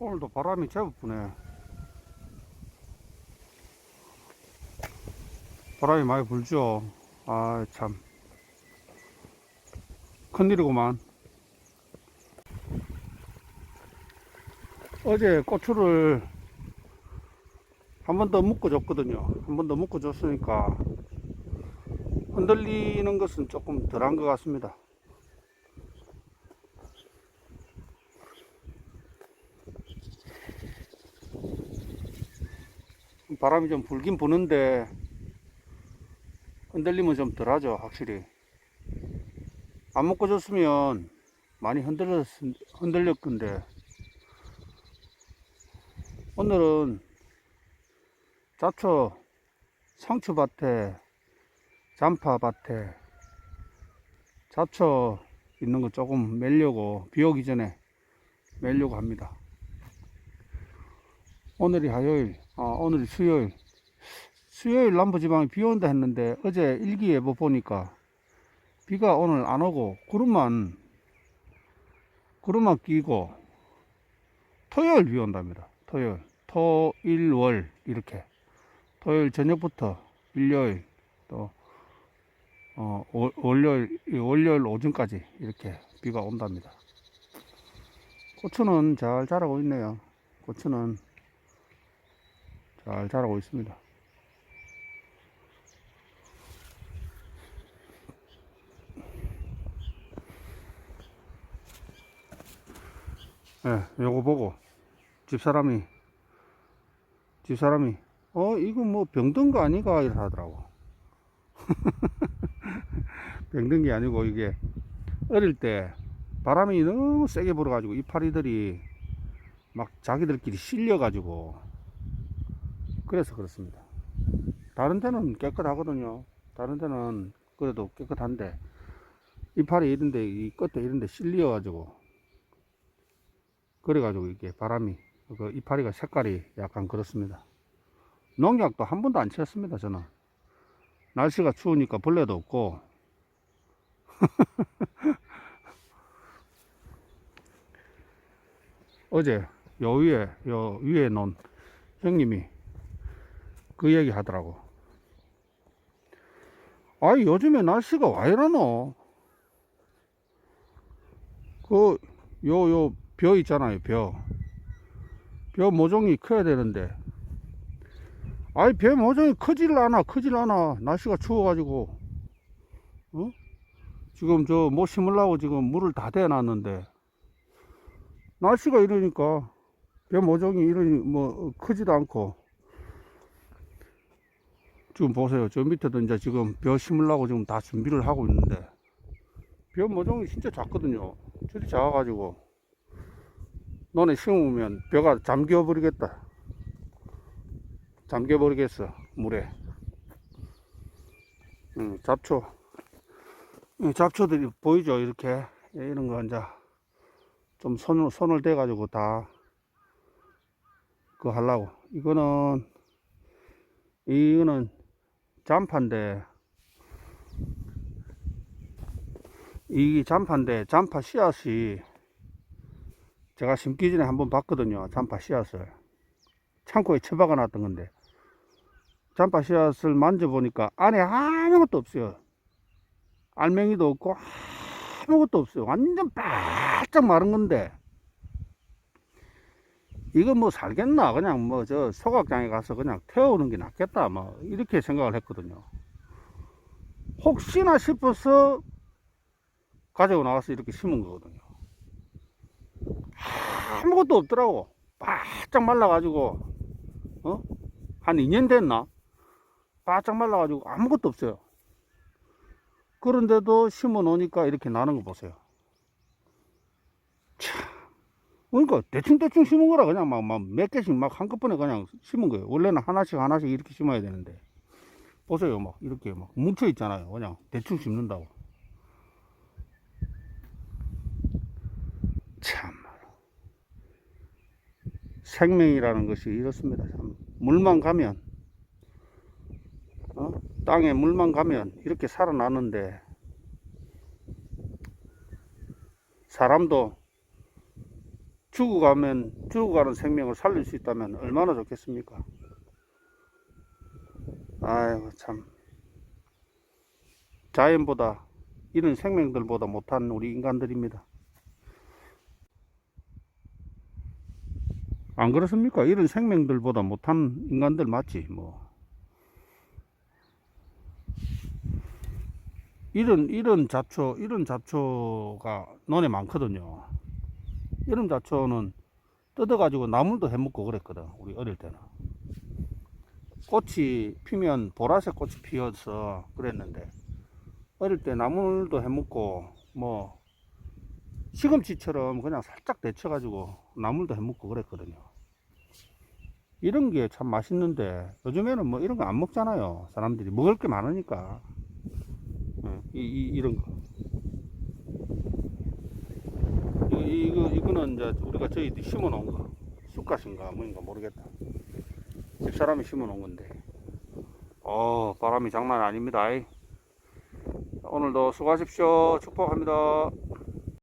오늘도 바람이 제법 부네. 바람이 많이 불죠. 아, 참. 큰일이구만. 어제 고추를 한 번 더 묶어줬거든요. 한 번 더 묶어줬으니까 흔들리는 것은 조금 덜한 것 같습니다. 바람이 좀 불긴 부는데 흔들림은 좀 덜하죠 확실히. 안 묶어줬으면 많이 흔들렸, 흔들렸 건데. 오늘은 잡초 상추밭에 잠파밭에 잡초 있는 거 조금 매려고 비 오기 전에 매려고 합니다 오늘이 화요일 아, 오늘이 수요일. 수요일 남부지방에 비 온다 했는데 어제 일기예보 보니까 비가 오늘 안 오고 구름만 구름만 끼고 토요일 비 온답니다. 토요일. 토 일 월 이렇게. 토요일 저녁부터 일요일 또 어, 월- 월요일 월요일 오전까지 이렇게 비가 온답니다. 고추는 잘 자라고 있네요. 고추는 잘 자라고 있습니다. 예, 요거 보고 집사람이 집사람이 어 이거 뭐 병든 거 아니가 이래 하더라고. 병든 게 아니고 이게 어릴 때 바람이 너무 세게 불어가지고 이파리들이 막 자기들끼리 실려가지고 그래서 그렇습니다. 다른 데는 깨끗하거든요. 다른 데는 그래도 깨끗한데 이파리 이런데 이 끝에 이런데 실려 가지고 그래 가지고 이게 바람이 그 이파리가 색깔이 약간 그렇습니다. 농약도 한 번도 안 쳤습니다. 저는 날씨가 추우니까 벌레도 없고 어제 요 위에 요 위에 놓은 형님이 그 얘기 하더라고. 아이, 요즘에 날씨가 왜 이러노? 그, 요, 요, 벼 있잖아요, 벼. 벼 모종이 커야 되는데. 아이, 벼 모종이 크질 않아, 크질 않아. 날씨가 추워가지고. 어? 지금 저, 뭐 심으려고 지금 물을 다 대놨는데. 날씨가 이러니까, 벼 모종이 이러니, 뭐, 크지도 않고. 지금 보세요. 저 밑에도 이제 지금 벼 심으려고 지금 다 준비를 하고 있는데 벼 모종이 진짜 작거든요. 저리 작아가지고 너네 심으면 벼가 잠겨 버리겠다. 잠겨 버리겠어 물에. 음, 잡초. 이 잡초들이 보이죠? 이렇게 이런 거 이제 좀 손을 손을 대 가지고 다 그거 하려고. 이거는 이거는 잠파인데 이 잠파인데 잠파 씨앗이 제가 심기 전에 한번 봤거든요 잠파 씨앗을. 창고에 처박아 놨던 건데. 잠파 씨앗을 만져보니까 안에 아무것도 없어요. 알맹이도 없고 아무것도 없어요. 완전 바짝 마른 건데 이거 뭐 살겠나? 그냥 뭐 저 소각장에 가서 그냥 태우는 게 낫겠다. 뭐 이렇게 생각을 했거든요. 혹시나 싶어서 가지고 나와서 이렇게 심은 거거든요. 아무것도 없더라고. 바짝 말라가지고 어? 한 2년 됐나? 바짝 말라가지고 아무것도 없어요. 그런데도 심어 놓으니까 이렇게 나는 거 보세요 참 그러니까 대충대충 심은 거라 그냥 막, 막 몇 개씩 막 한꺼번에 그냥 심은 거예요. 원래는 하나씩 하나씩 이렇게 심어야 되는데. 보세요. 막 이렇게 막 뭉쳐 있잖아요. 그냥 대충 심는다고. 참. 생명이라는 것이 이렇습니다. 참. 물만 가면, 어? 땅에 물만 가면 이렇게 살아나는데, 사람도 죽어가면 죽어가는 생명을 살릴 수 있다면 얼마나 좋겠습니까? 아이고 참 자연보다 이런 생명들보다 못한 우리 인간들입니다. 안 그렇습니까? 이런 생명들보다 못한 인간들 맞지 뭐. 이런 이런 잡초 이런 잡초가 논에 많거든요. 이런 잡초는 뜯어가지고 나물도 해먹고 그랬거든 우리 어릴 때는. 꽃이 피면 보라색 꽃이 피어서 그랬는데 어릴 때 나물도 해먹고 뭐 시금치처럼 그냥 살짝 데쳐가지고 나물도 해먹고 그랬거든요. 이런 게 참 맛있는데 요즘에는 뭐 이런 거 안 먹잖아요. 사람들이 먹을 게 많으니까. 예, 이, 이, 이런 거. 이거, 이거, 이거는 이제 우리가 저희 심어 놓은 거. 쑥갓인가 뭐인가 모르겠다. 집사람이 심어 놓은 건데. 어, 바람이 장난 아닙니다. 오늘도 수고하십시오. 축복합니다.